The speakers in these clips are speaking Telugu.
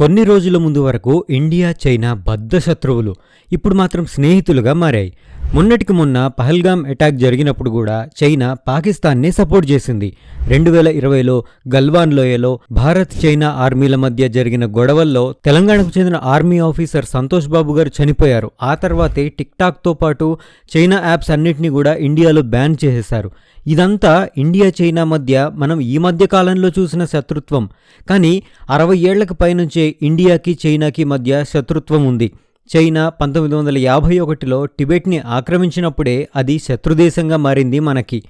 కొన్ని రోజుల ముందు వరకు ఇండియా చైనా బద్ధ శత్రువులు ఇప్పుడు మాత్రం స్నేహితులుగా మారాయి. మొన్నటికి మొన్న పహల్గామ్ అటాక్ జరిగినప్పుడు కూడా చైనా పాకిస్తాన్నే సపోర్ట్ చేసింది. రెండు వేల ఇరవైలో గల్వాన్ లోయలో భారత్ చైనా ఆర్మీల మధ్య జరిగిన గొడవల్లో తెలంగాణకు చెందిన ఆర్మీ ఆఫీసర్ సంతోష్ బాబు గారు చనిపోయారు. ఆ తర్వాతే టిక్ టాక్తో పాటు చైనా యాప్స్ అన్నింటినీ కూడా ఇండియాలో బ్యాన్ చేసేశారు. ఇదంతా ఇండియా చైనా మధ్య మనం ఈ మధ్య కాలంలో చూసిన శత్రుత్వం. కానీ అరవై ఏళ్ళకు పైనుంచే ఇండియాకి చైనాకి మధ్య శత్రుత్వం ఉంది. చైనా పంతొమ్మిది వందల యాభై ఒకటిలో టిబెట్ని ఆక్రమించినప్పుడే అది శత్రుదేశంగా మారింది మనకి.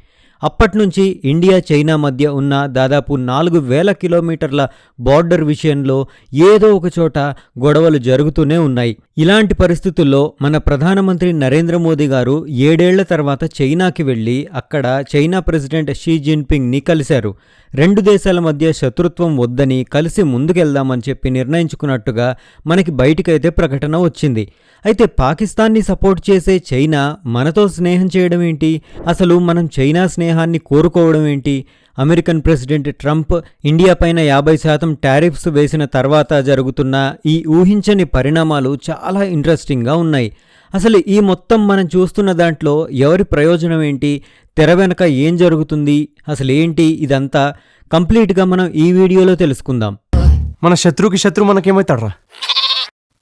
అప్పట్నుంచి ఇండియా చైనా మధ్య ఉన్న దాదాపు నాలుగు వేల కిలోమీటర్ల బార్డర్ విషయంలో ఏదో ఒక చోట గొడవలు జరుగుతూనే ఉన్నాయి. ఇలాంటి పరిస్థితుల్లో మన ప్రధానమంత్రి నరేంద్ర మోదీ గారు ఏడేళ్ళ తర్వాత చైనాకి వెళ్ళి అక్కడ చైనా ప్రెసిడెంట్ షీ జిన్పింగ్ని కలిశారు. రెండు దేశాల మధ్య శత్రుత్వం వద్దని కలిసి ముందుకెళ్దామని చెప్పి నిర్ణయించుకున్నట్టుగా మనకి బయటికైతే ప్రకటన వచ్చింది. అయితే పాకిస్తాన్ని సపోర్ట్ చేసే చైనా మనతో స్నేహం చేయడం ఏంటి? అసలు మనం చైనా స్నేహాన్ని కోరుకోవడం ఏంటి? అమెరికన్ ప్రెసిడెంట్ ట్రంప్ ఇండియా పైన యాభై శాతం టారిఫ్స్ వేసిన తర్వాత జరుగుతున్న ఈ ఊహించని పరిణామాలు చాలా ఇంట్రెస్టింగ్గా ఉన్నాయి. అసలు ఈ మొత్తం మనం చూస్తున్న దాంట్లో ఎవరి ప్రయోజనం ఏంటి? తెర వెనక ఏం జరుగుతుంది? అసలు ఏంటి ఇదంతా? కంప్లీట్గా మనం ఈ వీడియోలో తెలుసుకుందాం. మన శత్రువుకి శత్రువు మనకేమవుతాడ్రా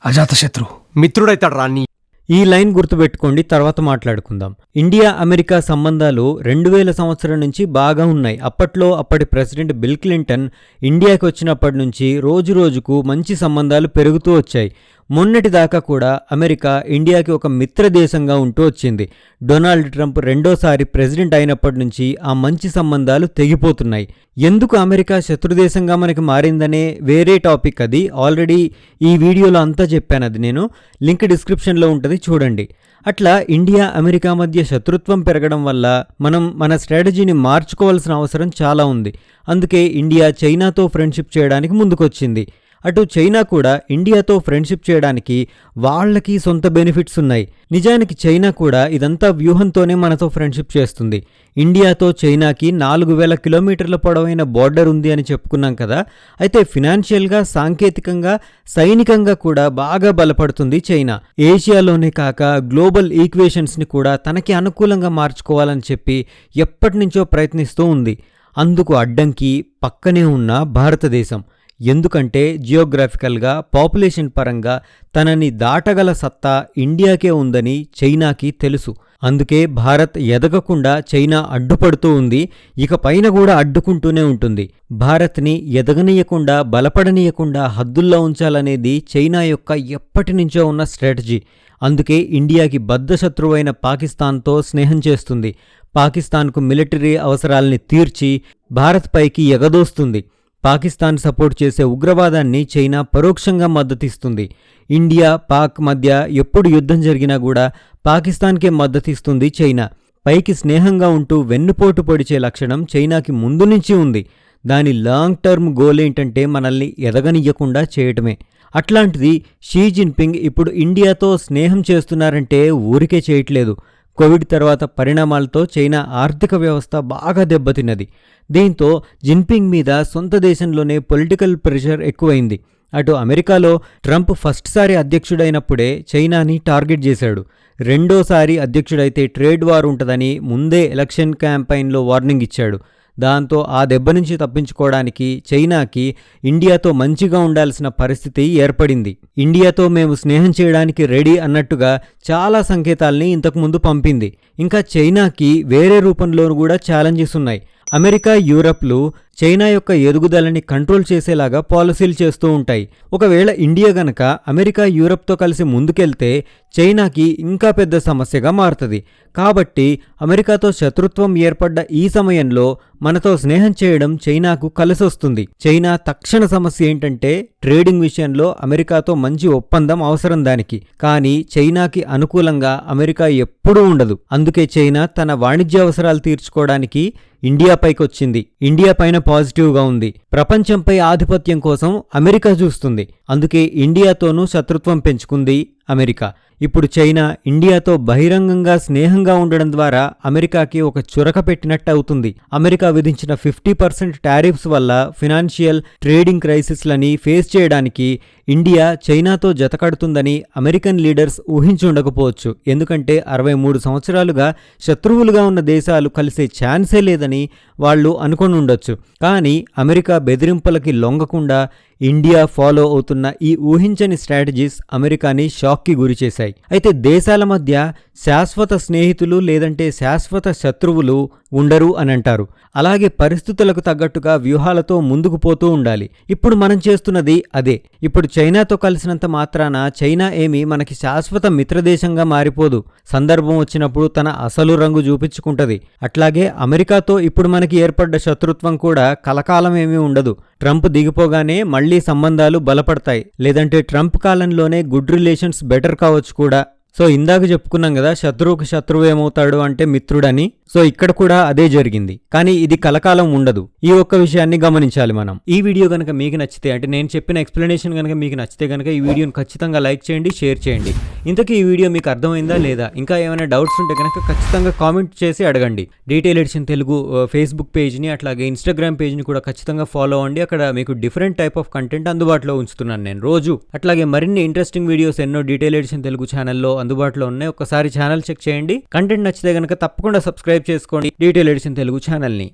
అజాత శత్రు. మిత్రుడైతాడ్రా నీ ఈ లైన్ గుర్తుపెట్టుకోండి తర్వాత మాట్లాడుకుందాం. ఇండియా అమెరికా సంబంధాలు రెండు వేల సంవత్సరం నుంచి బాగా ఉన్నాయి. అప్పట్లో అప్పటి ప్రెసిడెంట్ బిల్ క్లింటన్ ఇండియాకి వచ్చినప్పటి నుంచి రోజు రోజుకు మంచి సంబంధాలు పెరుగుతూ వచ్చాయి. మొన్నటి దాకా కూడా అమెరికా ఇండియాకి ఒక మిత్ర దేశంగా ఉంటూ వచ్చింది. డొనాల్డ్ ట్రంప్ రెండోసారి ప్రెసిడెంట్ అయినప్పటి నుంచి ఆ మంచి సంబంధాలు తెగిపోతున్నాయి. ఎందుకు అమెరికా శత్రుదేశంగా మనకి మారిందనే వేరే టాపిక్ అది. ఆల్రెడీ ఈ వీడియోలో అంతా చెప్పాను అది నేను. లింక్ డిస్క్రిప్షన్లో ఉంటుంది చూడండి. అట్లా ఇండియా అమెరికా మధ్య శత్రుత్వం పెరగడం వల్ల మనం మన స్ట్రాటజీని మార్చుకోవాల్సిన అవసరం చాలా ఉంది. అందుకే ఇండియా చైనాతో ఫ్రెండ్షిప్ చేయడానికి ముందుకొచ్చింది. అటు చైనా కూడా ఇండియాతో ఫ్రెండ్షిప్ చేయడానికి వాళ్ళకి సొంత బెనిఫిట్స్ ఉన్నాయి. నిజానికి చైనా కూడా ఇదంతా వ్యూహంతోనే మనతో ఫ్రెండ్షిప్ చేస్తుంది. ఇండియాతో చైనాకి నాలుగు వేల కిలోమీటర్ల పొడవైన బార్డర్ ఉంది అని చెప్పుకున్నాం కదా. అయితే ఫినాన్షియల్గా సాంకేతికంగా సైనికంగా కూడా బాగా బలపడుతుంది చైనా. ఏషియాలోనే కాక గ్లోబల్ ఈక్వేషన్స్ని కూడా తనకి అనుకూలంగా మార్చుకోవాలని చెప్పి ఎప్పటి నుంచో ప్రయత్నిస్తూ ఉంది. అందుకు అడ్డంకి పక్కనే ఉన్న భారతదేశం. ఎందుకంటే జియోగ్రాఫికల్గా పాపులేషన్ పరంగా తనని దాటగల సత్తా ఇండియాకే ఉందని చైనాకి తెలుసు. అందుకే భారత్ ఎదగకుండా చైనా అడ్డుపడుతూ ఉంది ఇక పైన కూడా అడ్డుకుంటూనే ఉంటుంది. భారత్ని ఎదగనీయకుండా బలపడనీయకుండా హద్దుల్లో ఉంచాలనేది చైనా యొక్క ఎప్పటి నుంచో ఉన్న స్ట్రాటజీ. అందుకే ఇండియాకి బద్ధశత్రువైన పాకిస్తాన్తో స్నేహం చేస్తుంది. పాకిస్తాన్కు మిలిటరీ అవసరాల్ని తీర్చి భారత్ పైకి ఎగదోస్తుంది. పాకిస్తాన్ సపోర్ట్ చేసే ఉగ్రవాదాన్ని చైనా పరోక్షంగా మద్దతిస్తుంది. ఇండియా పాక్ మధ్య ఎప్పుడు యుద్ధం జరిగినా కూడా పాకిస్తాన్కే మద్దతిస్తుంది చైనా. పైకి స్నేహంగా ఉంటూ వెన్నుపోటు పొడిచే లక్షణం చైనాకి ముందు నుంచి ఉంది. దాని లాంగ్ టర్మ్ గోల్ ఏంటంటే మనల్ని ఎదగనియ్యకుండా చేయటమే. అట్లాంటిది షీ జిన్పింగ్ ఇప్పుడు ఇండియాతో స్నేహం చేస్తున్నారంటే ఊరికే చేయట్లేదు. కోవిడ్ తర్వాత పరిణామాలతో చైనా ఆర్థిక వ్యవస్థ బాగా దెబ్బతిన్నది. దీంతో జిన్పింగ్ మీద సొంత దేశంలోనే పొలిటికల్ ప్రెషర్ ఎక్కువైంది. అటు అమెరికాలో ట్రంప్ ఫస్ట్సారి అధ్యక్షుడైనప్పుడే చైనాని టార్గెట్ చేశాడు. రెండోసారి అధ్యక్షుడైతే ట్రేడ్ వార్ ఉంటుందని ముందే ఎలక్షన్ క్యాంపైన్లో వార్నింగ్ ఇచ్చాడు. దాంతో ఆ దెబ్బ నుంచి తప్పించుకోవడానికి చైనాకి ఇండియాతో మంచిగా ఉండాల్సిన పరిస్థితి ఏర్పడింది. ఇండియాతో మేము స్నేహం చేయడానికి రెడీ అన్నట్టుగా చాలా సంకేతాల్ని ఇంతకుముందు పంపింది. ఇంకా చైనాకి వేరే రూపంలోనూ కూడా ఛాలెంజెస్ ఉన్నాయి. అమెరికా యూరప్లు చైనా యొక్క ఎదుగుదలని కంట్రోల్ చేసేలాగా పాలసీలు చేస్తూ ఉంటాయి. ఒకవేళ ఇండియా గనక అమెరికా యూరప్తో కలిసి ముందుకెళ్తే చైనాకి ఇంకా పెద్ద సమస్యగా మారుతుంది. కాబట్టి అమెరికాతో శత్రుత్వం ఏర్పడ్డ ఈ సమయంలో మనతో స్నేహం చేయడం చైనాకు కలిసొస్తుంది. చైనా తక్షణ సమస్య ఏంటంటే ట్రేడింగ్ విషయంలో అమెరికాతో మంచి ఒప్పందం అవసరం దానికి. కానీ చైనాకి అనుకూలంగా అమెరికా ఎప్పుడూ ఉండదు. అందుకే చైనా తన వాణిజ్య అవసరాలు తీర్చుకోవడానికి ఇండియా పైకొచ్చింది. ఇండియా పైన పాజిటివ్గా ఉంది. ప్రపంచంపై ఆధిపత్యం కోసం అమెరికా చూస్తుంది. అందుకే ఇండియాతోనూ శత్రుత్వం పెంచుకుంది అమెరికా. ఇప్పుడు చైనా ఇండియాతో బహిరంగంగా స్నేహంగా ఉండడం ద్వారా అమెరికాకి ఒక చురక పెట్టినట్టు అవుతుంది. అమెరికా విధించిన ఫిఫ్టీ పర్సెంట్ టారిఫ్స్ వల్ల ఫినాన్షియల్ ట్రేడింగ్ క్రైసిస్లని ఫేస్ చేయడానికి ఇండియా చైనాతో జతకడుతుందని అమెరికన్ లీడర్స్ ఊహించి ఉండకపోవచ్చు ఎందుకంటే అరవై మూడు సంవత్సరాలుగా శత్రువులుగా ఉన్న దేశాలు కలిసే ఛాన్సే లేదని వాళ్ళు అనుకొని ఉండొచ్చు కానీ అమెరికా బెదిరింపులకి లొంగకుండా ఇండియా ఫాలో అవుతున్న ఈ ఊహించని స్ట్రాటజీస్ అమెరికాని షాక్కి గురిచేశాయి. అయితే దేశాల మధ్య శాశ్వత స్నేహితులు లేదంటే శాశ్వత శత్రువులు ఉండరు అని అంటారు అలాగే పరిస్థితులకు తగ్గట్టుగా వ్యూహాలతో ముందుకు పోతూ ఉండాలి. ఇప్పుడు మనం చేస్తున్నది అదే. ఇప్పుడు చైనాతో కలిసినంత మాత్రాన చైనా ఏమి మనకి శాశ్వత మిత్రదేశంగా మారిపోదు. సందర్భం వచ్చినప్పుడు తన అసలు రంగు చూపించుకుంటది. అట్లాగే అమెరికాతో ఇప్పుడు మనకి ఏర్పడ్డ శత్రుత్వం కూడా కలకాలం ఏమీ ఉండదు. ట్రంప్ దిగిపోగానే మళ్ళీ సంబంధాలు బలపడతాయి. లేదంటే ట్రంప్ కాలంలోనే గుడ్ రిలేషన్స్ బెటర్ కావచ్చు కూడా. సో ఇందాక చెప్పుకున్నాం కదా శత్రువుకు శత్రువు ఏమవుతాడు అంటే మిత్రుడని. సో ఇక్కడ కూడా అదే జరిగింది. కానీ ఇది కలకాలం ఉండదు. ఈ ఒక్క విషయాన్ని గమనించాలి మనం. ఈ వీడియో కనుక మీకు నచ్చితే అంటే నేను చెప్పిన ఎక్స్ప్లెనేషన్ కనుక మీకు నచ్చితే కనుక ఈ వీడియోని ఖచ్చితంగా లైక్ చేయండి షేర్ చేయండి. ఇంతకీ ఈ వీడియో మీకు అర్థమైందా లేదా? ఇంకా ఏమైనా డౌట్స్ ఉంటే కనుక ఖచ్చితంగా కామెంట్ చేసి అడగండి. Detail edition Telugu uh, Facebook పేజ్ని అట్లాగే ఇన్స్టాగ్రామ్ పేజ్ని కూడా ఖచ్చితంగా ఫాలో అవ్వండి. అక్కడ మీకు డిఫరెంట్ టైప్ ఆఫ్ కంటెంట్ అందుబాటులో ఉంచుతున్నాను నేను రోజు. అట్లాగే మరిన్ని ఇంట్రెస్టింగ్ వీడియోస్ ఎన్నో డీటెయిల్ ఎడిషన్ తెలుగు ఛానల్లో అందుబాటులో ఉన్నాయి. ఒకసారి ఛానల్ చెక్ చేయండి. కంటెంట్ నచ్చితే కనుక తప్పకుండా సబ్స్క్రైబ్ సబ్స్క్రైబ్ చేసుకోండి. డీటెయిల్ ఎడిషన్ తెలుగు ఛానల్ని.